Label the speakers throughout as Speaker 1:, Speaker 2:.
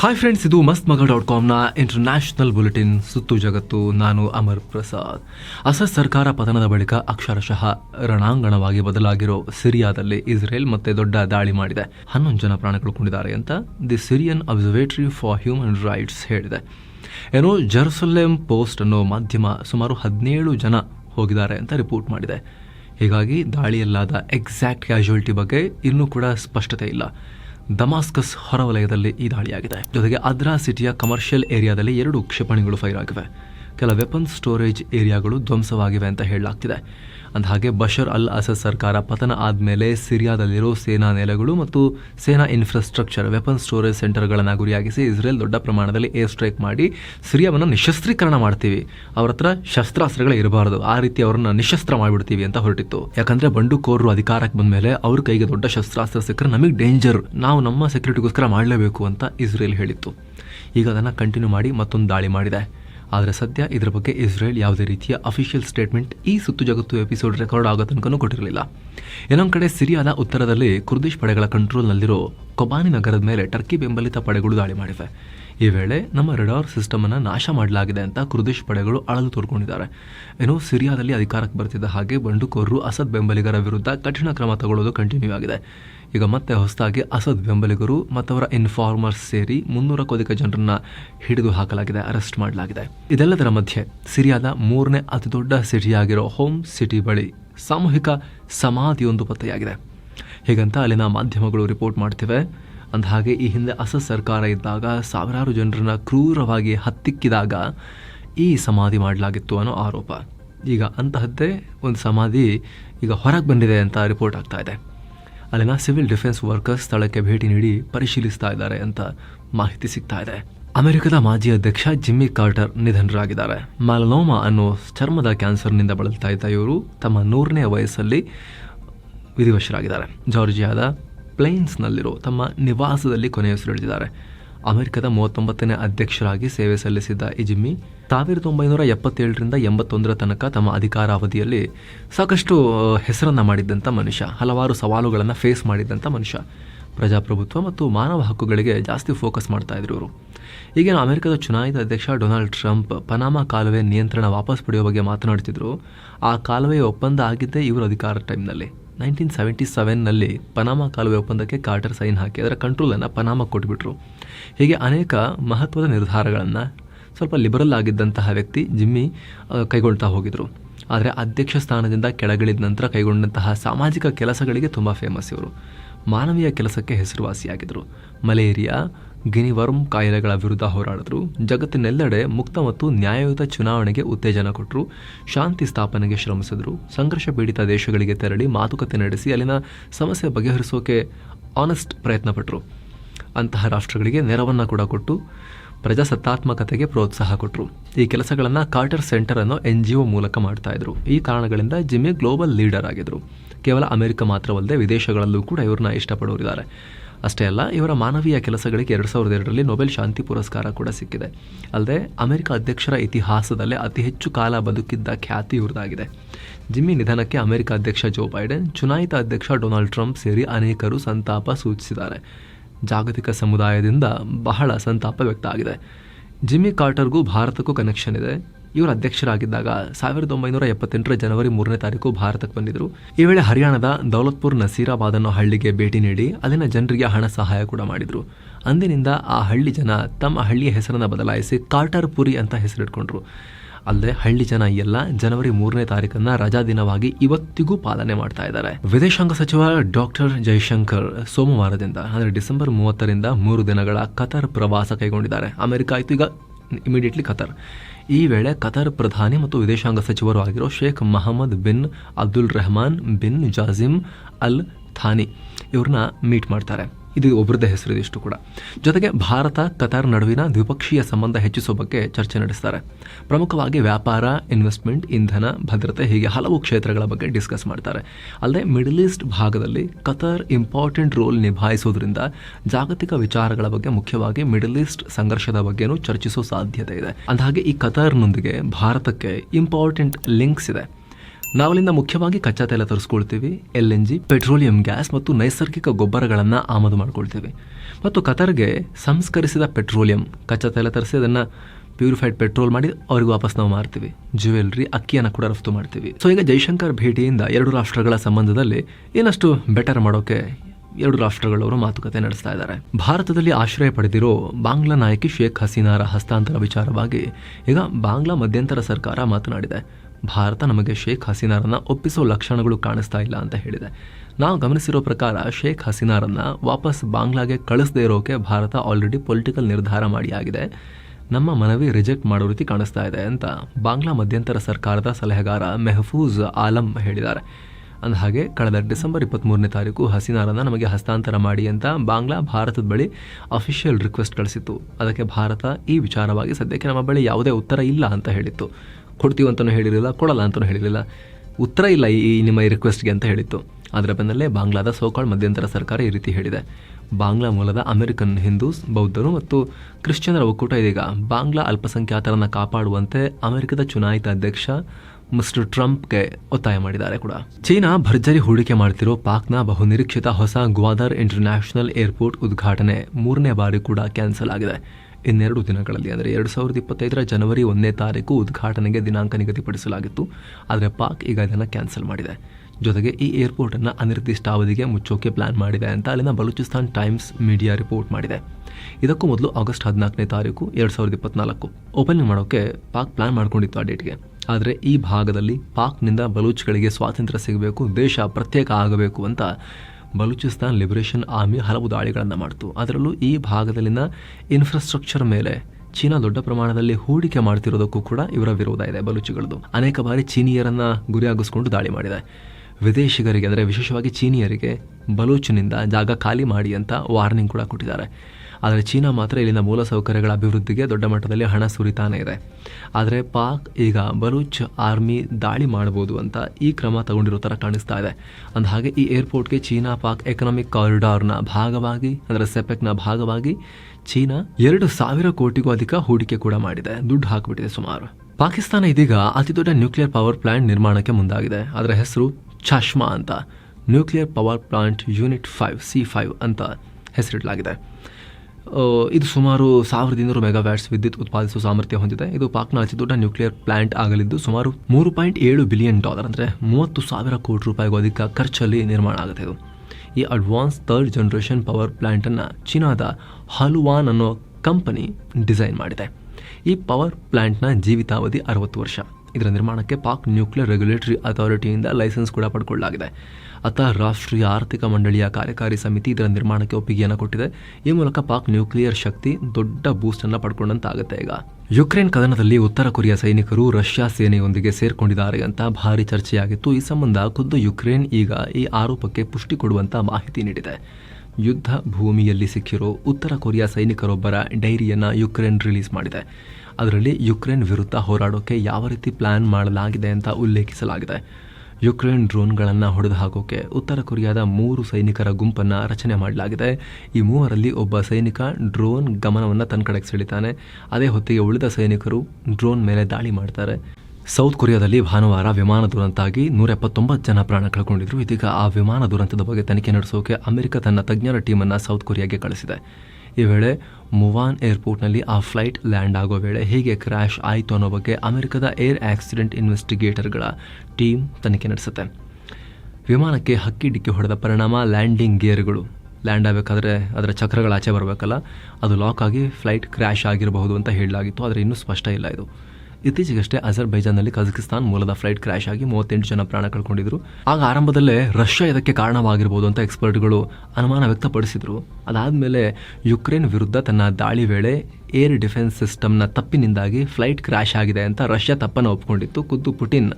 Speaker 1: Hi friends ಇದು ಮಸ್ತ್ ಮಗ ಡಾಟ್ ಕಾಮ್ನ ಇಂಟರ್ನ್ಯಾಷನಲ್ ಬುಲೆಟಿನ್ ಸುತ್ತು ಜಗತ್ತು. ನಾನು ಅಮರ್ ಪ್ರಸಾದ್. ಅಸದ್ ಸರ್ಕಾರ ಪತನದ ಬಳಿಕ ಅಕ್ಷರಶಃ ರಣಾಂಗಣವಾಗಿ ಬದಲಾಗಿರೋ ಸಿರಿಯಾದಲ್ಲಿ ಇಸ್ರೇಲ್ ಮತ್ತೆ ದೊಡ್ಡ ದಾಳಿ ಮಾಡಿದೆ. ಹನ್ನೊಂದು ಜನ ಪ್ರಾಣ ಕಳ್ಕೊಂಡಿದ್ದಾರೆ ಅಂತ the Syrian observatory for human rights ಹೇಳಿದೆ. ಏನೋ ಜರ್ಸಲೆಮ್ ಪೋಸ್ಟ್ ಅನ್ನೋ ಮಾಧ್ಯಮ ಸುಮಾರು ಹದಿನೇಳು ಜನ ಹೋಗಿದ್ದಾರೆ ಅಂತ ರಿಪೋರ್ಟ್ ಮಾಡಿದೆ. ಹೀಗಾಗಿ ದಾಳಿಯಲ್ಲಾದ ಎಕ್ಸಾಕ್ಟ್ ಕ್ಯಾಶುಯಾಲಿಟಿ ಬಗ್ಗೆ ಇನ್ನೂ ಕೂಡ ಸ್ಪಷ್ಟತೆ ಇಲ್ಲ. ದಮಾಸ್ಕಸ್ ಹೊರವಲಯದಲ್ಲಿ ಈ ದಾಳಿಯಾಗಿದೆ. ಜೊತೆಗೆ ಅದ್ರಾ ಸಿಟಿಯ ಕಮರ್ಷಿಯಲ್ ಏರಿಯಾದಲ್ಲಿ ಎರಡು ಕ್ಷಿಪಣಿಗಳು ಫೈರ್ ಆಗಿವೆ. ಕೆಲ ವೆಪನ್ ಸ್ಟೋರೇಜ್ ಏರಿಯಾಗಳು ಧ್ವಂಸವಾಗಿವೆ ಅಂತ ಹೇಳಲಾಗ್ತಿದೆ. ಅಂದಹಾಗೆ ಬಷರ್ ಅಲ್ ಅಸದ್ ಸರ್ಕಾರ ಪತನ ಆದಮೇಲೆ ಸಿರಿಯಾದಲ್ಲಿರೋ ಸೇನಾ ನೆಲೆಗಳು ಮತ್ತು ಸೇನಾ ಇನ್ಫ್ರಾಸ್ಟ್ರಕ್ಚರ್ ವೆಪನ್ ಸ್ಟೋರೇಜ್ ಸೆಂಟರ್ಗಳನ್ನು ಗುರಿಯಾಗಿಸಿ ಇಸ್ರೇಲ್ ದೊಡ್ಡ ಪ್ರಮಾಣದಲ್ಲಿ ಏರ್ ಸ್ಟ್ರೈಕ್ ಮಾಡಿ ಸಿರಿಯಾವನ್ನು ನಿಶಸ್ತ್ರೀಕರಣ ಮಾಡ್ತೀವಿ. ಅವರ ಹತ್ರ ಶಸ್ತ್ರಾಸ್ತ್ರಗಳೇ ಇರಬಾರದು. ಆ ರೀತಿ ಅವರನ್ನ ನಿಶಸ್ತ್ರ ಮಾಡಿಬಿಡ್ತೀವಿ ಅಂತ ಹೊರಟಿತ್ತು. ಯಾಕಂದ್ರೆ ಬಂಡುಕೋರರು ಅಧಿಕಾರಕ್ಕೆ ಬಂದ್ಮೇಲೆ ಅವ್ರ ಕೈಗೆ ದೊಡ್ಡ ಶಸ್ತ್ರಾಸ್ತ್ರ ಸಿಕ್ಕರೆ ನಮಗೆ ಡೇಂಜರ್ ನಾವು ನಮ್ಮ ಸೆಕ್ಯೂರಿಟಿಗೋಸ್ಕರ ಮಾಡಲೇಬೇಕು ಅಂತ ಇಸ್ರೇಲ್ ಹೇಳಿತ್ತು. ಈಗ ಅದನ್ನು ಕಂಟಿನ್ಯೂ ಮಾಡಿ ಮತ್ತೊಂದು ದಾಳಿ ಮಾಡಿದೆ. ಆದರೆ ಸದ್ಯ ಇದರ ಬಗ್ಗೆ ಇಸ್ರೇಲ್ ಯಾವುದೇ ರೀತಿಯ ಅಫಿಷಿಯಲ್ ಸ್ಟೇಟ್ಮೆಂಟ್ ಈ ಸುತ್ತು ಜಗತ್ತು ಎಪಿಸೋಡ್ ರೆಕಾರ್ಡ್ ಆಗೋ ತನಕನೂ ಕೊಟ್ಟಿರಲಿಲ್ಲ. ಇನ್ನೊಂದು ಕಡೆ ಸಿರಿಯಾದ ಉತ್ತರದಲ್ಲಿ ಕುರ್ದಿಶ್ ಪಡೆಗಳ ಕಂಟ್ರೋಲ್ನಲ್ಲಿರೋ ಕೊಬಾನಿ ನಗರದ ಮೇಲೆ ಟರ್ಕಿ ಬೆಂಬಲಿತ ಪಡೆಗಳು ದಾಳಿ ಮಾಡಿವೆ. ಈ ವೇಳೆ ನಮ್ಮ ರೆಡಾರ್ ಸಿಸ್ಟಮನ್ನು ನಾಶ ಮಾಡಲಾಗಿದೆ ಅಂತ ಕುರ್ದಿಶ್ ಪಡೆಗಳು ಅಳಲು ತೋರ್ಕೊಂಡಿದ್ದಾರೆ ಏನು ಸಿರಿಯಾದಲ್ಲಿ ಅಧಿಕಾರಕ್ಕೆ ಬರ್ತಿದ್ದ ಹಾಗೆ ಬಂಡುಕೋರರು ಅಸದ್ ಬೆಂಬಲಿಗರ ವಿರುದ್ಧ ಕಠಿಣ ಕ್ರಮ ತಗೊಳ್ಳೋದು ಕಂಟಿನ್ಯೂ ಆಗಿದೆ. ಈಗ ಮತ್ತೆ ಹೊಸದಾಗಿ ಅಸದ್ ಬೆಂಬಲಿಗರು ಮತ್ತವರ ಇನ್ಫಾರ್ಮರ್ಸ್ ಸೇರಿ ಮುನ್ನೂರಕ್ಕೂ ಅಧಿಕ ಜನರನ್ನ ಹಿಡಿದು ಹಾಕಲಾಗಿದೆ ಅರೆಸ್ಟ್ ಮಾಡಲಾಗಿದೆ. ಇದೆಲ್ಲದರ ಮಧ್ಯೆ ಸಿರಿಯಾದ ಮೂರನೇ ಅತಿದೊಡ್ಡ ಸಿಟಿಯಾಗಿರೋ ಹೋಮ್ ಸಿಟಿ ಬಳಿ ಸಾಮೂಹಿಕ ಸಮಾಧಿಯೊಂದು ಪತ್ತೆಯಾಗಿದೆ. ಹೀಗಂತ ಅಲ್ಲಿನ ಮಾಧ್ಯಮಗಳು ರಿಪೋರ್ಟ್ ಮಾಡ್ತಿವೆ. ಅಂದಹಾಗೆ ಈ ಹಿಂದೆ ಅಸ ಸರ್ಕಾರ ಇದ್ದಾಗ ಸಾವಿರಾರು ಜನರನ್ನ ಕ್ರೂರವಾಗಿ ಹತ್ತಿಕ್ಕಿದಾಗ ಈ ಸಮಾಧಿ ಮಾಡಲಾಗಿತ್ತು ಅನ್ನೋ ಆರೋಪ. ಈಗ ಅಂತಹದ್ದೇ ಒಂದು ಸಮಾಧಿ ಈಗ ಹೊರಗೆ ಬಂದಿದೆ ಅಂತ ರಿಪೋರ್ಟ್ ಆಗ್ತಾ ಇದೆ. ಅಲ್ಲಿನ ಸಿವಿಲ್ ಡಿಫೆನ್ಸ್ ವರ್ಕರ್ಸ್ ಸ್ಥಳಕ್ಕೆ ಭೇಟಿ ನೀಡಿ ಪರಿಶೀಲಿಸ್ತಾ ಇದ್ದಾರೆ ಅಂತ ಮಾಹಿತಿ ಸಿಗ್ತಾ ಇದೆ. ಅಮೆರಿಕದ ಮಾಜಿ ಅಧ್ಯಕ್ಷ ಜಿಮ್ಮಿ ಕಾರ್ಟರ್ ನಿಧನರಾಗಿದ್ದಾರೆ. ಮ್ಯಾಲನೋಮಾ ಅನ್ನೋ ಚರ್ಮದ ಕ್ಯಾನ್ಸರ್ನಿಂದ ಬಳಲ್ತಾ ಇದ್ದ ಇವರು ತಮ್ಮ ನೂರನೇ ವಯಸ್ಸಲ್ಲಿ ವಿಧಿವಶರಾಗಿದ್ದಾರೆ. ಜಾರ್ಜಿಯಾದ ಪ್ಲೇನ್ಸ್ನಲ್ಲಿರೋ ತಮ್ಮ ನಿವಾಸದಲ್ಲಿ ಕೊನೆಯುಸಿರೆಳೆದಿದ್ದಾರೆ ಅಮೆರಿಕದ ಮೂವತ್ತೊಂಬತ್ತನೇ ಅಧ್ಯಕ್ಷರಾಗಿ ಸೇವೆ ಸಲ್ಲಿಸಿದ್ದ ಇಜಿಮ್ಮಿ ಜಿಮ್ಮಿ ಸಾವಿರದ ಒಂಬೈನೂರ ಎಪ್ಪತ್ತೇಳರಿಂದ ಎಂಬತ್ತೊಂದರ ತನಕ ತಮ್ಮ ಅಧಿಕಾರಾವಧಿಯಲ್ಲಿ ಸಾಕಷ್ಟು ಹೆಸರನ್ನು ಮಾಡಿದ್ದಂಥ ಮನುಷ್ಯ, ಹಲವಾರು ಸವಾಲುಗಳನ್ನು ಫೇಸ್ ಮಾಡಿದ್ದಂಥ ಮನುಷ್ಯ. ಪ್ರಜಾಪ್ರಭುತ್ವ ಮತ್ತು ಮಾನವ ಹಕ್ಕುಗಳಿಗೆ ಜಾಸ್ತಿ ಫೋಕಸ್ ಮಾಡ್ತಾ ಇದ್ರು ಇವರು. ಈಗಿನ ಅಮೆರಿಕದ ಚುನಾಯಿತ ಅಧ್ಯಕ್ಷ ಡೊನಾಲ್ಡ್ ಟ್ರಂಪ್ ಪನಾಮಾ ಕಾಲುವೆ ನಿಯಂತ್ರಣ ವಾಪಸ್ ಪಡೆಯುವ ಬಗ್ಗೆ ಮಾತನಾಡ್ತಿದ್ರು. ಆ ಕಾಲುವೆಯ ಒಪ್ಪಂದ ಆಗಿದ್ದೇ ಇವರು ಅಧಿಕಾರ ಟೈಮ್ನಲ್ಲಿ ನೈನ್ಟೀನ್ ಸೆವೆಂಟಿ ಸೆವೆನ್ನಲ್ಲಿ ಪನಾಮ ಕಾಲುವೆ ಒಪ್ಪಂದಕ್ಕೆ ಕಾರ್ಟರ್ ಸೈನ್ ಹಾಕಿ ಅದರ ಕಂಟ್ರೋಲನ್ನು ಪನಾಮ ಕೊಟ್ಬಿಟ್ರು ಹೀಗೆ ಅನೇಕ ಮಹತ್ವದ ನಿರ್ಧಾರಗಳನ್ನು ಸ್ವಲ್ಪ ಲಿಬರಲ್ ಆಗಿದ್ದಂತಹ ವ್ಯಕ್ತಿ ಜಿಮ್ಮಿ ಕೈಗೊಳ್ತಾ ಹೋಗಿದ್ರು. ಆದರೆ ಅಧ್ಯಕ್ಷ ಸ್ಥಾನದಿಂದ ಕೆಳಗಿಳಿದ ನಂತರ ಕೈಗೊಂಡಂತಹ ಸಾಮಾಜಿಕ ಕೆಲಸಗಳಿಗೆ ತುಂಬ ಫೇಮಸ್ ಇವರು. ಮಾನವೀಯ ಕೆಲಸಕ್ಕೆ ಹೆಸರುವಾಸಿಯಾಗಿದ್ದರು ಮಲೇರಿಯಾ ಗಿನಿವರ್ಮ್ ಕಾಯಿಲೆಗಳ ವಿರುದ್ಧ ಹೋರಾಡಿದ್ರು. ಜಗತ್ತಿನೆಲ್ಲೆಡೆ ಮುಕ್ತ ಮತ್ತು ನ್ಯಾಯಯುತ ಚುನಾವಣೆಗೆ ಉತ್ತೇಜನ ಕೊಟ್ಟರು ಶಾಂತಿ ಸ್ಥಾಪನೆಗೆ ಶ್ರಮಿಸಿದ್ರು. ಸಂಘರ್ಷ ಪೀಡಿತ ದೇಶಗಳಿಗೆ ತೆರಳಿ ಮಾತುಕತೆ ನಡೆಸಿ ಅಲ್ಲಿನ ಸಮಸ್ಯೆ ಬಗೆಹರಿಸೋಕೆ ಆನೆಸ್ಟ್ ಪ್ರಯತ್ನಪಟ್ಟರು ಅಂತಹ ರಾಷ್ಟ್ರಗಳಿಗೆ ನೆರವನ್ನು ಕೂಡ ಕೊಟ್ಟು ಪ್ರಜಾಸತ್ತಾತ್ಮಕತೆಗೆ ಪ್ರೋತ್ಸಾಹ ಕೊಟ್ಟರು ಈ ಕೆಲಸಗಳನ್ನು ಕಾರ್ಟರ್ ಸೆಂಟರ್ ಅನ್ನೋ ಎನ್ ಜಿ ಒ ಮೂಲಕ ಮಾಡ್ತಾಯಿದ್ರು ಈ ಕಾರಣಗಳಿಂದ ಜಿಮ್ಮಿ ಗ್ಲೋಬಲ್ ಲೀಡರ್ ಆಗಿದ್ರು. ಕೇವಲ ಅಮೆರಿಕ ಮಾತ್ರವಲ್ಲದೆ ವಿದೇಶಗಳಲ್ಲೂ ಕೂಡ ಇವ್ರನ್ನ ಇಷ್ಟಪಡೋರಿದ್ದಾರೆ. ಅಷ್ಟೇ ಅಲ್ಲ, ಇವರ ಮಾನವೀಯ ಕೆಲಸಗಳಿಗೆ ಎರಡು ಸಾವಿರದ ಎರಡರಲ್ಲಿ ನೊಬೆಲ್ ಶಾಂತಿ ಪುರಸ್ಕಾರ ಕೂಡ ಸಿಕ್ಕಿದೆ. ಅಲ್ಲದೆ, ಅಮೆರಿಕ ಅಧ್ಯಕ್ಷರ ಇತಿಹಾಸದಲ್ಲೇ ಅತಿ ಹೆಚ್ಚು ಕಾಲ ಬದುಕಿದ್ದ ಖ್ಯಾತಿ ಇವ್ರದ್ದಾಗಿದೆ ಜಿಮ್ಮಿ ನಿಧನಕ್ಕೆ ಅಮೆರಿಕ ಅಧ್ಯಕ್ಷ ಜೋ ಬೈಡೆನ್, ಚುನಾಯಿತ ಅಧ್ಯಕ್ಷ ಡೊನಾಲ್ಡ್ ಟ್ರಂಪ್ ಸೇರಿ ಅನೇಕರು ಸಂತಾಪ ಸೂಚಿಸಿದ್ದಾರೆ. ಜಾಗತಿಕ ಸಮುದಾಯದಿಂದ ಬಹಳ ಸಂತಾಪ ವ್ಯಕ್ತ ಆಗಿದೆ. ಜಿಮ್ಮಿ ಕಾರ್ಟರ್ಗೂ ಭಾರತಕ್ಕೂ ಕನೆಕ್ಷನ್ ಇದೆ. ಇವರು ಅಧ್ಯಕ್ಷರಾಗಿದ್ದಾಗ ಸಾವಿರದ ಒಂಬೈನೂರ ಎಪ್ಪತ್ತೆಂಟರ ಜನವರಿ ಮೂರನೇ ತಾರೀಕು ಭಾರತಕ್ಕೆ ಬಂದಿದ್ರು. ಈ ವೇಳೆ ಹರಿಯಾಣದ ದೌಲತ್ಪುರ್ ನಸೀರಾಬಾದ್ ಅನ್ನೋ ಹಳ್ಳಿಗೆ ಭೇಟಿ ನೀಡಿ ಅಲ್ಲಿನ ಜನರಿಗೆ ಹಣ ಸಹಾಯ ಕೂಡ ಮಾಡಿದ್ರು. ಅಂದಿನಿಂದ ಆ ಹಳ್ಳಿ ಜನ ತಮ್ಮ ಹಳ್ಳಿಯ ಹೆಸರನ್ನು ಬದಲಾಯಿಸಿ ಕಾರ್ಟರ್ಪುರಿ ಅಂತ ಹೆಸರಿಟ್ಕೊಂಡ್ರು. ಅಲ್ಲದೆ ಹಳ್ಳಿ ಜನ ಎಲ್ಲ ಜನವರಿ ಮೂರನೇ ತಾರೀಕನ್ನ ರಜಾ ದಿನವಾಗಿ ಇವತ್ತಿಗೂ ಪಾಲನೆ ಮಾಡ್ತಾ ಇದ್ದಾರೆ. ವಿದೇಶಾಂಗ ಸಚಿವ ಡಾಕ್ಟರ್ ಜೈಶಂಕರ್ ಸೋಮವಾರದಿಂದ, ಅಂದರೆ ಡಿಸೆಂಬರ್ ಮೂವತ್ತರಿಂದ ಮೂರು ದಿನಗಳ ಕತರ್ ಪ್ರವಾಸ ಕೈಗೊಂಡಿದ್ದಾರೆ. ಅಮೆರಿಕ ಆಯಿತು ಈಗ ಇಮಿಡಿಯೇಟ್ಲಿ ಕತರ್ ಈ ವೇಳೆ ಕತರ್ ಪ್ರಧಾನಿ ಮತ್ತು ವಿದೇಶಾಂಗ ಸಚಿವರು ಆಗಿರೋ Sheikh Mohammed bin Abdul Rahman bin Jassim Al Thani ಇವ್ರನ್ನ ಮೀಟ್ ಮಾಡ್ತಾರೆ. ಇದು ಒಬ್ಬರದ ಹೆಸರು ಇದಿಷ್ಟು ಕೂಡ. ಜೊತೆಗೆ ಭಾರತ, ಕತಾರ್ ನಡುವಿನ ದ್ವಿಪಕ್ಷೀಯ ಸಂಬಂಧ ಹೆಚ್ಚಿಸುವ ಬಗ್ಗೆ ಚರ್ಚೆ ನಡೆಸ್ತಾರೆ. ಪ್ರಮುಖವಾಗಿ ವ್ಯಾಪಾರ, ಇನ್ವೆಸ್ಟ್ಮೆಂಟ್, ಇಂಧನ, ಭದ್ರತೆ ಹೀಗೆ ಹಲವು ಕ್ಷೇತ್ರಗಳ ಬಗ್ಗೆ ಡಿಸ್ಕಸ್ ಮಾಡ್ತಾರೆ. ಅಲ್ಲದೆ ಮಿಡಲ್ ಈಸ್ಟ್ ಭಾಗದಲ್ಲಿ ಕತಾರ್ ಇಂಪಾರ್ಟೆಂಟ್ ರೋಲ್ ನಿಭಾಯಿಸೋದ್ರಿಂದ ಜಾಗತಿಕ ವಿಚಾರಗಳ ಬಗ್ಗೆ ಮುಖ್ಯವಾಗಿ ಮಿಡಲ್ ಈಸ್ಟ್ ಸಂಘರ್ಷದ ಬಗ್ಗೆನೂ ಚರ್ಚಿಸೋ ಸಾಧ್ಯತೆ ಇದೆ. ಅಂದಹಾಗೆ ಈ ಕತಾರ್ನೊಂದಿಗೆ ಭಾರತಕ್ಕೆ ಇಂಪಾರ್ಟೆಂಟ್ ಲಿಂಕ್ಸ್ ಇದೆ. ನಾವಲ್ಲಿಂದ ಮುಖ್ಯವಾಗಿ ಕಚ್ಚಾ ತೈಲ ತರಿಸ್ಕೊಳ್ತೀವಿ, L N G, petroleum gas ಮತ್ತು ನೈಸರ್ಗಿಕ ಗೊಬ್ಬರಗಳನ್ನು ಆಮದು ಮಾಡ್ಕೊಳ್ತೀವಿ. ಮತ್ತು ಕತರ್ಗೆ ಸಂಸ್ಕರಿಸಿದ ಪೆಟ್ರೋಲಿಯಂ ಕಚ್ಚಾ ತೈಲ ತರಿಸಿ ಅದನ್ನು ಪ್ಯೂರಿಫೈಡ್ ಪೆಟ್ರೋಲ್ ಮಾಡಿ ಅವ್ರಿಗೆ ವಾಪಸ್ ನಾವು ಮಾರ್ತೀವಿ. ಜ್ಯುವೆಲ್ರಿ, ಅಕ್ಕಿಯನ್ನು ಕೂಡ ರಫ್ತು ಮಾಡ್ತೀವಿ. ಸೊ ಈಗ ಜೈಶಂಕರ್ ಭೇಟಿಯಿಂದ ಎರಡು ರಾಷ್ಟ್ರಗಳ ಸಂಬಂಧದಲ್ಲಿ ಏನಷ್ಟು ಬೆಟರ್ ಮಾಡೋಕೆ ಎರಡು ರಾಷ್ಟ್ರಗಳವರು ಮಾತುಕತೆ ನಡೆಸ್ತಾ ಇದ್ದಾರೆ. ಭಾರತದಲ್ಲಿ ಆಶ್ರಯ ಪಡೆದಿರೋ ಬಾಂಗ್ಲಾ ನಾಯಕಿ ಶೇಖ್ ಹಸೀನಾರ ಹಸ್ತಾಂತರ ವಿಚಾರವಾಗಿ ಈಗ ಬಾಂಗ್ಲಾ ಮಧ್ಯಂತರ ಸರ್ಕಾರ ಮಾತನಾಡಿದೆ. ಭಾರತ ನಮಗೆ ಶೇಖ್ ಹಸೀನಾರನ್ನು ಒಪ್ಪಿಸೋ ಲಕ್ಷಣಗಳು ಕಾಣಿಸ್ತಾ ಇಲ್ಲ ಅಂತ ಹೇಳಿದೆ. ನಾವು ಗಮನಿಸಿರೋ ಪ್ರಕಾರ ಶೇಖ್ ಹಸೀನಾರನ್ನು ವಾಪಸ್ ಬಾಂಗ್ಲಾಗೆ ಕಳಿಸದೇ ಇರೋಕೆ ಭಾರತ ಆಲ್ರೆಡಿ ಪೊಲಿಟಿಕಲ್ ನಿರ್ಧಾರ ಮಾಡಿ ಆಗಿದೆ. ನಮ್ಮ ಮನವಿ ರಿಜೆಕ್ಟ್ ಮಾಡೋ ರೀತಿ ಕಾಣಿಸ್ತಾ ಇದೆ ಅಂತ ಬಾಂಗ್ಲಾ ಮಧ್ಯಂತರ ಸರ್ಕಾರದ ಸಲಹೆಗಾರ ಮೆಹಫೂಜ್ ಆಲಂ ಹೇಳಿದ್ದಾರೆ. ಅಂದಹಾಗೆ ಕಳೆದ ಡಿಸೆಂಬರ್ ಇಪ್ಪತ್ತ್ಮೂರನೇ ತಾರೀಕು ಹಸೀನಾರನ್ನು ನಮಗೆ ಹಸ್ತಾಂತರ ಮಾಡಿ ಅಂತ ಬಾಂಗ್ಲಾ ಭಾರತದ ಬಳಿ ಅಫಿಷಿಯಲ್ ರಿಕ್ವೆಸ್ಟ್ ಕಳಿಸಿತ್ತು. ಅದಕ್ಕೆ ಭಾರತ ಈ ವಿಚಾರವಾಗಿ ಸದ್ಯಕ್ಕೆ ನಮ್ಮ ಬಳಿ ಯಾವುದೇ ಉತ್ತರ ಇಲ್ಲ ಅಂತ ಹೇಳಿತ್ತು. ಕೊಡ್ತೀವಿ ಅಂತಲೂ ಹೇಳಿರಲಿಲ್ಲ, ಕೊಡಲ್ಲ ಅಂತಲೂ ಹೇಳಿರಲಿಲ್ಲ. ಉತ್ತರ ಇಲ್ಲ ಈ ನಿಮ್ಮ ಈ ರಿಕ್ವೆಸ್ಟ್ಗೆ ಅಂತ ಹೇಳಿತ್ತು. ಅದರ ಬೆನ್ನಲ್ಲೇ ಬಾಂಗ್ಲಾದ ಸೋಕಾಳ್ ಮಧ್ಯಂತರ ಸರ್ಕಾರ ಈ ರೀತಿ ಹೇಳಿದೆ. ಬಾಂಗ್ಲಾ ಮೂಲದ ಅಮೆರಿಕನ್ ಹಿಂದೂಸ್, ಬೌದ್ಧರು ಮತ್ತು ಕ್ರಿಶ್ಚಿಯನರ ಒಕ್ಕೂಟ ಇದೀಗ ಬಾಂಗ್ಲಾ ಅಲ್ಪಸಂಖ್ಯಾತರನ್ನು ಕಾಪಾಡುವಂತೆ ಅಮೆರಿಕದ ಚುನಾಯಿತ ಅಧ್ಯಕ್ಷ ಮಿಸ್ಟರ್ ಟ್ರಂಪ್ಗೆ ಒತ್ತಾಯ ಮಾಡಿದ್ದಾರೆ ಕೂಡ. ಚೀನಾ ಭರ್ಜರಿ ಹೂಡಿಕೆ ಮಾಡ್ತಿರೋ ಪಾಕ್ನ ಬಹುನಿರೀಕ್ಷಿತ ಹೊಸ ಗ್ವಾದರ್ ಇಂಟರ್ನ್ಯಾಷನಲ್ ಏರ್ಪೋರ್ಟ್ ಉದ್ಘಾಟನೆ ಮೂರನೇ ಬಾರಿ ಕೂಡ ಕ್ಯಾನ್ಸಲ್ ಆಗಿದೆ. ಇನ್ನೆರಡು ದಿನಗಳಲ್ಲಿ ಅಂದರೆ ಎರಡು ಸಾವಿರದ ಇಪ್ಪತ್ತೈದರ ಜನವರಿ ಒಂದನೇ ತಾರೀಕು ಉದ್ಘಾಟನೆಗೆ ದಿನಾಂಕ ನಿಗದಿಪಡಿಸಲಾಗಿತ್ತು. ಆದರೆ ಪಾಕ್ ಈಗ ಇದನ್ನು ಕ್ಯಾನ್ಸಲ್ ಮಾಡಿದೆ. ಜೊತೆಗೆ ಈ ಏರ್ಪೋರ್ಟನ್ನು ಅನಿರ್ದಿಷ್ಟ ಅವಧಿಗೆ ಮುಚ್ಚೋಕೆ ಪ್ಲಾನ್ ಮಾಡಿದೆ ಅಂತ ಅಲ್ಲಿನ ಬಲೂಚಿಸ್ತಾನ್ ಟೈಮ್ಸ್ ಮೀಡಿಯಾ ರಿಪೋರ್ಟ್ ಮಾಡಿದೆ. ಇದಕ್ಕೂ ಮೊದಲು ಆಗಸ್ಟ್ ಹದಿನಾಲ್ಕನೇ ತಾರೀಕು ಎರಡು ಸಾವಿರದ ಇಪ್ಪತ್ನಾಲ್ಕು. ಓಪನಿಂಗ್ ಮಾಡೋಕ್ಕೆ ಪಾಕ್ ಪ್ಲಾನ್ ಮಾಡ್ಕೊಂಡಿತ್ತು ಆ ಡೇಟ್ಗೆ. ಆದರೆ ಈ ಭಾಗದಲ್ಲಿ ಪಾಕ್ನಿಂದ ಬಲೂಚ್ಗಳಿಗೆ ಸ್ವಾತಂತ್ರ್ಯ ಸಿಗಬೇಕು, ದೇಶ ಪ್ರತ್ಯೇಕ ಆಗಬೇಕು ಅಂತ ಬಲೂಚಿಸ್ತಾನ್ ಲಿಬರೇಷನ್ ಆರ್ಮಿ ಹಲವು ದಾಳಿಗಳನ್ನು ಮಾಡಿತು. ಅದರಲ್ಲೂ ಈ ಭಾಗದಲ್ಲಿನ ಇನ್ಫ್ರಾಸ್ಟ್ರಕ್ಚರ್ ಮೇಲೆ ಚೀನಾ ದೊಡ್ಡ ಪ್ರಮಾಣದಲ್ಲಿ ಹೂಡಿಕೆ ಮಾಡ್ತಿರೋದಕ್ಕೂ ಕೂಡ ಇವರ ವಿರೋಧ ಇದೆ ಬಲೂಚಿಗಳದ್ದು ಅನೇಕ ಬಾರಿ ಚೀನಿಯರನ್ನ ಗುರಿಯಾಗಿಸ್ಕೊಂಡು ದಾಳಿ ಮಾಡಿದೆ. ವಿದೇಶಿಗರಿಗೆ, ಅಂದರೆ ವಿಶೇಷವಾಗಿ ಚೀನಿಯರಿಗೆ ಬಲೂಚಿನಿಂದ ಜಾಗ ಖಾಲಿ ಮಾಡಿ ಅಂತ ವಾರ್ನಿಂಗ್ ಕೂಡ ಕೊಟ್ಟಿದ್ದಾರೆ. ಆದರೆ ಚೀನಾ ಮಾತ್ರ ಇಲ್ಲಿನ ಮೂಲಸೌಕರ್ಯಗಳ ಅಭಿವೃದ್ಧಿಗೆ ದೊಡ್ಡ ಮಟ್ಟದಲ್ಲಿ ಹಣ ಸುರಿತಾನೇ ಇದೆ. ಆದರೆ ಪಾಕ್ ಈಗ ಬಲೂಚ್ ಆರ್ಮಿ ದಾಳಿ ಮಾಡಬಹುದು ಅಂತ ಈ ಕ್ರಮ ತಗೊಂಡಿರೋ ಥರ ಕಾಣಿಸ್ತಾ ಇದೆ. ಅಂದ ಹಾಗೆ ಈ ಏರ್ಪೋರ್ಟ್ಗೆ ಚೀನಾ ಪಾಕ್ ಎಕನಾಮಿಕ್ ಕಾರಿಡಾರ್ನ ಭಾಗವಾಗಿ, ಅಂದರೆ ಸೆಪೆಕ್ನ ಭಾಗವಾಗಿ ಚೀನಾ ಎರಡು ಸಾವಿರ ಕೋಟಿಗೂ ಅಧಿಕ ಹೂಡಿಕೆ ಕೂಡ ಮಾಡಿದೆ. ದುಡ್ಡು ಹಾಕಿಬಿಟ್ಟಿದೆ ಸುಮಾರು. ಪಾಕಿಸ್ತಾನ ಇದೀಗ ಅತಿದೊಡ್ಡ ನ್ಯೂಕ್ಲಿಯರ್ ಪವರ್ ಪ್ಲಾಂಟ್ ನಿರ್ಮಾಣಕ್ಕೆ ಮುಂದಾಗಿದೆ. ಅದರ ಹೆಸರು ಚಾಶ್ಮಾ ಅಂತ. Nuclear power plant unit five C five ಅಂತ ಹೆಸರಿಡಲಾಗಿದೆ. ಇದು ಸುಮಾರು ಸಾವಿರದ ಇನ್ನೂರು ಮೆಗಾವ್ಯಾಟ್ಸ್ ವಿದ್ಯುತ್ ಉತ್ಪಾದಿಸುವ ಸಾಮರ್ಥ್ಯ ಹೊಂದಿದೆ. ಇದು ಪಾಕ್ನ ಅತಿ ದೊಡ್ಡ ನ್ಯೂಕ್ಲಿಯರ್ ಪ್ಲಾಂಟ್ ಆಗಲಿದ್ದು ಸುಮಾರು ಮೂರು ಪಾಯಿಂಟ್ ಏಳು ಬಿಲಿಯನ್ ಡಾಲರ್ ಅಂದರೆ ಮೂವತ್ತು ಸಾವಿರ ಕೋಟಿ ರೂಪಾಯಿಗೂ ಅಧಿಕ ಖರ್ಚಲ್ಲಿ ನಿರ್ಮಾಣ ಆಗುತ್ತೆ ಇದು. ಈ ಅಡ್ವಾನ್ಸ್ ಥರ್ಡ್ ಜನರೇಷನ್ ಪವರ್ ಪ್ಲಾಂಟನ್ನು ಚೀನಾದ ಹಲುವಾನ್ ಅನ್ನೋ ಕಂಪನಿ ಡಿಸೈನ್ ಮಾಡಿದೆ. ಈ ಪವರ್ ಪ್ಲಾಂಟ್ನ ಜೀವಿತಾವಧಿ ಅರವತ್ತು ವರ್ಷ. ಇದರ ನಿರ್ಮಾಣಕ್ಕೆ ಪಾಕ್ ನ್ಯೂಕ್ಲಿಯರ್ ರೆಗ್ಯುಲೇಟರಿ ಅಥಾರಿಟಿಯಿಂದ ಲೈಸೆನ್ಸ್ ಕೂಡ ಪಡ್ಕೊಳ್ಳಲಾಗಿದೆ. ಅತ ರಾಷ್ಟ್ರೀಯ ಆರ್ಥಿಕ ಮಂಡಳಿಯ ಕಾರ್ಯಕಾರಿ ಸಮಿತಿ ಇದರ ನಿರ್ಮಾಣಕ್ಕೆ ಒಪ್ಪಿಗೆಯನ್ನು ಕೊಟ್ಟಿದೆ. ಈ ಮೂಲಕ ಪಾಕ್ ನ್ಯೂಕ್ಲಿಯರ್ ಶಕ್ತಿ ದೊಡ್ಡ ಬೂಸ್ಟ್ ಅನ್ನು ಪಡ್ಕೊಂಡಂತಾಗುತ್ತೆ ಈಗ. ಯುಕ್ರೇನ್ ಕದನದಲ್ಲಿ ಉತ್ತರ ಕೊರಿಯಾ ಸೈನಿಕರು ರಷ್ಯಾ ಸೇನೆಯೊಂದಿಗೆ ಸೇರ್ಕೊಂಡಿದ್ದಾರೆ ಅಂತ ಭಾರಿ ಚರ್ಚೆಯಾಗಿತ್ತು. ಈ ಸಂಬಂಧ ಖುದ್ದು ಯುಕ್ರೇನ್ ಈಗ ಈ ಆರೋಪಕ್ಕೆ ಪುಷ್ಟಿ ಕೊಡುವಂತ ಮಾಹಿತಿ ನೀಡಿದೆ. ಯುದ್ಧ ಭೂಮಿಯಲ್ಲಿ ಸಿಕ್ಕಿರೋ ಉತ್ತರ ಕೊರಿಯಾ ಸೈನಿಕರೊಬ್ಬರ ಡೈರಿಯನ್ನು ಯುಕ್ರೇನ್ ರಿಲೀಸ್ ಮಾಡಿದೆ. ಅದರಲ್ಲಿ ಯುಕ್ರೇನ್ ವಿರುದ್ಧ ಹೋರಾಡೋಕೆ ಯಾವ ರೀತಿ ಪ್ಲ್ಯಾನ್ ಮಾಡಲಾಗಿದೆ ಅಂತ ಉಲ್ಲೇಖಿಸಲಾಗಿದೆ. ಯುಕ್ರೇನ್ ಡ್ರೋನ್ಗಳನ್ನು ಹೊಡೆದು ಹಾಕೋಕೆ ಉತ್ತರ ಕೊರಿಯಾದ ಮೂರು ಸೈನಿಕರ ಗುಂಪನ್ನು ರಚನೆ ಮಾಡಲಾಗಿದೆ. ಈ ಮೂವರಲ್ಲಿ ಒಬ್ಬ ಸೈನಿಕ ಡ್ರೋನ್ ಗಮನವನ್ನು ತನ್ನ ಕಡೆಗೆ ಸೆಳಿತಾನೆ. ಅದೇ ಹೊತ್ತಿಗೆ ಉಳಿದ ಸೈನಿಕರು ಡ್ರೋನ್ ಮೇಲೆ ದಾಳಿ ಮಾಡ್ತಾರೆ. ಸೌತ್ ಕೊರಿಯಾದಲ್ಲಿ ಭಾನುವಾರ ವಿಮಾನ ದುರಂತಾಗಿ ನೂರ ಎಪ್ಪತ್ತೊಂಬತ್ತು ಜನ ಪ್ರಾಣ ಕಳ್ಕೊಂಡಿದ್ರು. ಇದೀಗ ಆ ವಿಮಾನ ದುರಂತದ ಬಗ್ಗೆ ತನಿಖೆ ನಡೆಸೋಕೆ ಅಮೆರಿಕ ತನ್ನ ತಜ್ಞರ ಟೀಮನ್ನು ಸೌತ್ ಕೊರಿಯಾಗೆ ಕಳಿಸಿದೆ. ಈ ವೇಳೆ ಮುವಾನ್ ಏರ್ಪೋರ್ಟ್ನಲ್ಲಿ ಆ ಫ್ಲೈಟ್ ಲ್ಯಾಂಡ್ ಆಗೋ ವೇಳೆ ಹೇಗೆ ಕ್ರ್ಯಾಶ್ ಆಯಿತು ಅನ್ನೋ ಬಗ್ಗೆ ಅಮೆರಿಕದ ಏರ್ ಆಕ್ಸಿಡೆಂಟ್ ಇನ್ವೆಸ್ಟಿಗೇಟರ್ಗಳ ಟೀಮ್ ತನಿಖೆ ನಡೆಸುತ್ತೆ. ವಿಮಾನಕ್ಕೆ ಹಕ್ಕಿ ಡಿಕ್ಕಿ ಹೊಡೆದ ಪರಿಣಾಮ ಲ್ಯಾಂಡಿಂಗ್ ಗೇರ್ಗಳು. ಲ್ಯಾಂಡ್ ಆಗಬೇಕಾದ್ರೆ ಅದರ ಚಕ್ರಗಳು ಆಚೆ ಬರಬೇಕಲ್ಲ, ಅದು ಲಾಕ್ ಆಗಿ ಫ್ಲೈಟ್ ಕ್ರ್ಯಾಶ್ ಆಗಿರಬಹುದು ಅಂತ ಹೇಳಲಾಗಿತ್ತು, ಆದರೆ ಇನ್ನೂ ಸ್ಪಷ್ಟ ಇಲ್ಲ ಇದು. ಇತ್ತೀಚೆಗಷ್ಟೇ ಅಜರ್ಬೈಜಾನ್ನಲ್ಲಿ ಕಜಕಿಸ್ತಾನ್ ಮೂಲದ ಫ್ಲೈಟ್ ಕ್ರ್ಯಾಶ್ ಆಗಿ ಮೂವತ್ತೆಂಟು ಜನ ಪ್ರಾಣ ಕಳ್ಕೊಂಡಿದ್ರು. ಆಗ ಆರಂಭದಲ್ಲೇ ರಷ್ಯಾ ಇದಕ್ಕೆ ಕಾರಣವಾಗಿರ್ಬೋದು ಅಂತ ಎಕ್ಸ್ಪರ್ಟ್ಗಳು ಅನುಮಾನ ವ್ಯಕ್ತಪಡಿಸಿದ್ರು. ಅದಾದಮೇಲೆ ಯುಕ್ರೇನ್ ವಿರುದ್ಧ ತನ್ನ ದಾಳಿ ವೇಳೆ ಏರ್ ಡಿಫೆನ್ಸ್ ಸಿಸ್ಟಮ್ನ ತಪ್ಪಿನಿಂದಾಗಿ ಫ್ಲೈಟ್ ಕ್ರ್ಯಾಶ್ ಆಗಿದೆ ಅಂತ ರಷ್ಯಾ ತಪ್ಪನ್ನು ಒಪ್ಕೊಂಡಿತ್ತು. ಖುದ್ದು ಪುಟಿನ್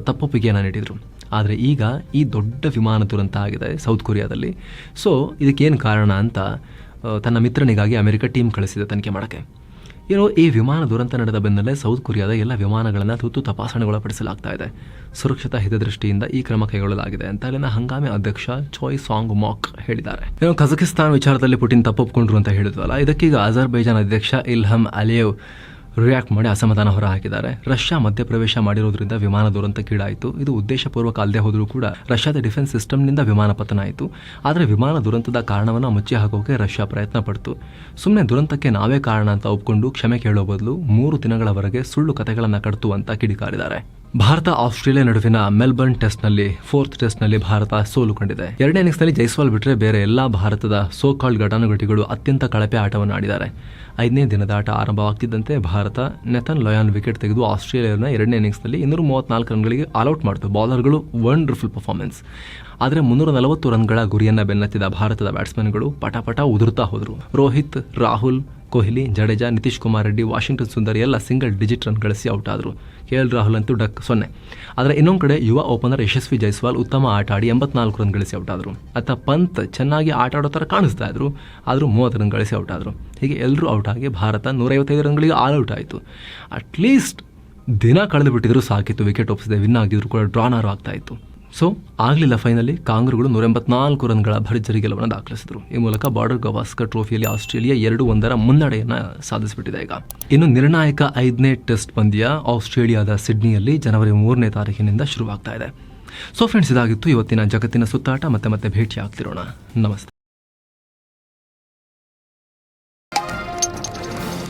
Speaker 1: ತಪ್ಪೊಪ್ಪಿಗೆಯನ್ನು ನೀಡಿದರು. ಆದರೆ ಈಗ ಈ ದೊಡ್ಡ ವಿಮಾನ ದುರಂತ ಆಗಿದೆ ಸೌತ್ ಕೊರಿಯಾದಲ್ಲಿ. ಸೊ, ಇದಕ್ಕೇನು ಕಾರಣ ಅಂತ ತನ್ನ ಮಿತ್ರನಿಗಾಗಿ ಅಮೆರಿಕ ಟೀಮ್ ಕಳಿಸಿದೆ ತನಿಖೆ ಮಾಡೋಕ್ಕೆ. ಏನೋ ಈ ವಿಮಾನ ದುರಂತ ನಡೆದ ಬೆನ್ನಲ್ಲೇ ಸೌತ್ ಕೊರಿಯಾದ ಎಲ್ಲ ವಿಮಾನಗಳನ್ನು ತುತ್ತು ತಪಾಸಣೆಗೊಳಪಡಿಸಲಾಗ್ತಾ ಇದೆ ಸುರಕ್ಷತಾ ಹಿತದೃಷ್ಟಿಯಿಂದ ಈ ಕ್ರಮ ಕೈಗೊಳ್ಳಲಾಗಿದೆ ಅಂತ ಅಲ್ಲಿನ ಹಂಗಾಮಿ ಅಧ್ಯಕ್ಷ ಚೋಯ್ ಸಾಂಗ್ ಮಾಕ್ ಹೇಳಿದ್ದಾರೆ. ಏನೋ ಕಜಕಿಸ್ತಾನ್ ವಿಚಾರದಲ್ಲಿ ಪುಟಿನ್ ತಪ್ಪೊಪ್ಕೊಂಡ್ರು ಅಂತ ಹೇಳಿದ್ವಲ್ಲ, ಇದಕ್ಕೀಗ ಅಜರ್ಬೈಜಾನ್ ಅಧ್ಯಕ್ಷ ಇಲ್ಹಮ್ ಅಲಿಯವ್ ರಿಯಾಕ್ಟ್ ಮಾಡಿ ಅಸಮಾಧಾನ ಹೊರಹಾಕಿದ್ದಾರೆ. ರಷ್ಯಾ ಮಧ್ಯಪ್ರವೇಶ ಮಾಡಿರೋದ್ರಿಂದ ವಿಮಾನ ದುರಂತ ಕೀಡಾಯಿತು. ಇದು ಉದ್ದೇಶಪೂರ್ವಕ ಅಲ್ಲದೆ ಹೋದರೂ ಕೂಡ ರಷ್ಯಾದ ಡಿಫೆನ್ಸ್ ಸಿಸ್ಟಮ್ನಿಂದ ವಿಮಾನ ಪತನ ಆಯಿತು. ಆದರೆ ವಿಮಾನ ದುರಂತದ ಕಾರಣವನ್ನು ಮುಚ್ಚಿ ಹಾಕೋಕೆ ರಷ್ಯಾ ಪ್ರಯತ್ನ ಪಡ್ತು. ಸುಮ್ಮನೆ ದುರಂತಕ್ಕೆ ನಾವೇ ಕಾರಣ ಅಂತ ಒಪ್ಕೊಂಡು ಕ್ಷಮೆ ಕೇಳೋ ಬದಲು ಮೂರು ದಿನಗಳವರೆಗೆ ಸುಳ್ಳು ಕಥೆಗಳನ್ನು ಕಟ್ತು ಅಂತ ಕಿಡಿಕಾರಿದ್ದಾರೆ. ಭಾರತ, ಆಸ್ಟ್ರೇಲಿಯಾ ನಡುವಿನ ಮೆಲ್ಬರ್ನ್ ಟೆಸ್ಟ್ನಲ್ಲಿ ಫೋರ್ತ್ ಟೆಸ್ಟ್ನಲ್ಲಿ ಭಾರತ ಸೋಲು ಕಂಡಿದೆ. ಎರಡನೇ ಇನ್ನಿಂಗ್ಸ್ನಲ್ಲಿ ಜೈಸ್ವಾಲ್ ಬಿಟ್ಟರೆ ಬೇರೆ ಎಲ್ಲಾ ಭಾರತದ ಸೋ ಕಾಲ್ಡ್ ಘಟಾನುಘಟಿಗಳು ಅತ್ಯಂತ ಕಳಪೆ ಆಟವನ್ನು ಆಡಿದ್ದಾರೆ. ಐದನೇ ದಿನದ ಆಟ ಆರಂಭವಾಗ್ತಿದ್ದಂತೆ ಭಾರತ, ನೆಥನ್ ಲಯಾನ್ ವಿಕೆಟ್ ತೆಗೆದು ಆಸ್ಟ್ರೇಲಿಯಾನ ಎರಡನೇ ಇನ್ನಿಂಗ್ಸ್ನಲ್ಲಿ ಇನ್ನೂರ ಮೂವತ್ನಾಲ್ಕು ರನ್ಗಳಿಗೆ ಆಲ್ಔಟ್ ಮಾಡಿತು. ಬೌಲರ್ಗಳು ವಂಡರ್ಫುಲ್ ಪರ್ಫಾರ್ಮೆನ್ಸ್ ಆದರೆ ಮುನ್ನೂರ ನಲವತ್ತು ರನ್ಗಳ ಗುರಿಯನ್ನ ಬೆನ್ನತ್ತಿದ ಭಾರತದ ಬ್ಯಾಟ್ಸ್ಮನ್ಗಳು ಪಟಾಪಟ ಉದುರುತ್ತಾ ಹೋದರು. ರೋಹಿತ್, ರಾಹುಲ್, ಕೊಹ್ಲಿ, ಜಡೇಜಾ, ನಿತೀಶ್ ಕುಮಾರ್ ರೆಡ್ಡಿ, ವಾಷಿಂಗ್ಟನ್ ಸುಂದರ್ ಎಲ್ಲ ಸಿಂಗಲ್ ಡಿಜಿಟ್ ರನ್ ಗಳಿಸಿ ಔಟ್ ಆದರು. ಕೆ ಎಲ್ ರಾಹುಲ್ ಅಂತೂ ಡಕ್ ಸೊನ್ನೆ. ಆದರೆ ಇನ್ನೊಂದು ಕಡೆ ಯುವ ಓಪನರ್ ಯಶಸ್ವಿ ಜೈಸ್ವಾಲ್ ಉತ್ತಮ ಆಟ ಆಡಿ ಎಂಬತ್ನಾಲ್ಕು ರನ್ ಗಳಿಸಿ ಔಟ್ ಆದರು. ಅತ್ತ ಪಂತ್ ಚೆನ್ನಾಗಿ ಆಟ ಆಡೋ ಥರ ಕಾಣಿಸ್ತಾ ಇದ್ರು, ಆದರೂ ಮೂವತ್ತು ರನ್ ಗಳಿಸಿ ಔಟ್ ಆದರು. ಹೀಗೆ ಎಲ್ಲರೂ ಔಟ್ ಆಗಿ ಭಾರತ ನೂರೈವತ್ತೈದು ರನ್ಗಳಿಗೆ ಆಲ್ ಔಟ್ ಆಯಿತು. ಅಟ್ಲೀಸ್ಟ್ ದಿನ ಕಳೆದು ಬಿಟ್ಟಿದ್ರು ಸಾಕಿತ್ತು, ವಿಕೆಟ್ ಒಪ್ಪಿಸದೆ ವಿನ್ ಆಗಿದ್ರು ಕೂಡ ಡ್ರಾನಾರು ಆಗ್ತಾ ಇತ್ತು. ಸೊ ಆಗಲಿಲ್ಲ ಫೈನಲಿ ಕಾಂಗ್ರೆಗಳು ನೂರ ಎಂಬತ್ನಾಲ್ಕು ರನ್ಗಳ ಭರ್ಜರಿ ಗೆಲುವನ್ನು ದಾಖಲಿಸಿದ್ರು. ಈ ಮೂಲಕ ಬಾರ್ಡರ್ ಗವಾಸ್ಕರ್ ಟ್ರೋಫಿಯಲ್ಲಿ ಆಸ್ಟ್ರೇಲಿಯಾ ಎರಡು ಒಂದರ ಮುನ್ನಡೆಯನ್ನು ಸಾಧಿಸಿಬಿಟ್ಟಿದೆ ಈಗ. ಇನ್ನು ನಿರ್ಣಾಯಕ ಐದನೇ ಟೆಸ್ಟ್ ಪಂದ್ಯ ಆಸ್ಟ್ರೇಲಿಯಾದ ಸಿಡ್ನಿಯಲ್ಲಿ ಜನವರಿ ಮೂರನೇ ತಾರೀಕಿನಿಂದ ಶುರುವಾಗ್ತಾ ಇದೆ. ಸೊ ಫ್ರೆಂಡ್ಸ್ ಇದಾಗಿತ್ತು ಇವತ್ತಿನ ಜಗತ್ತಿನ ಸುತ್ತಾಟ. ಮತ್ತೆ ಮತ್ತೆ ಭೇಟಿ ಆಗ್ತಿರೋಣ ನಮಸ್ತೆ.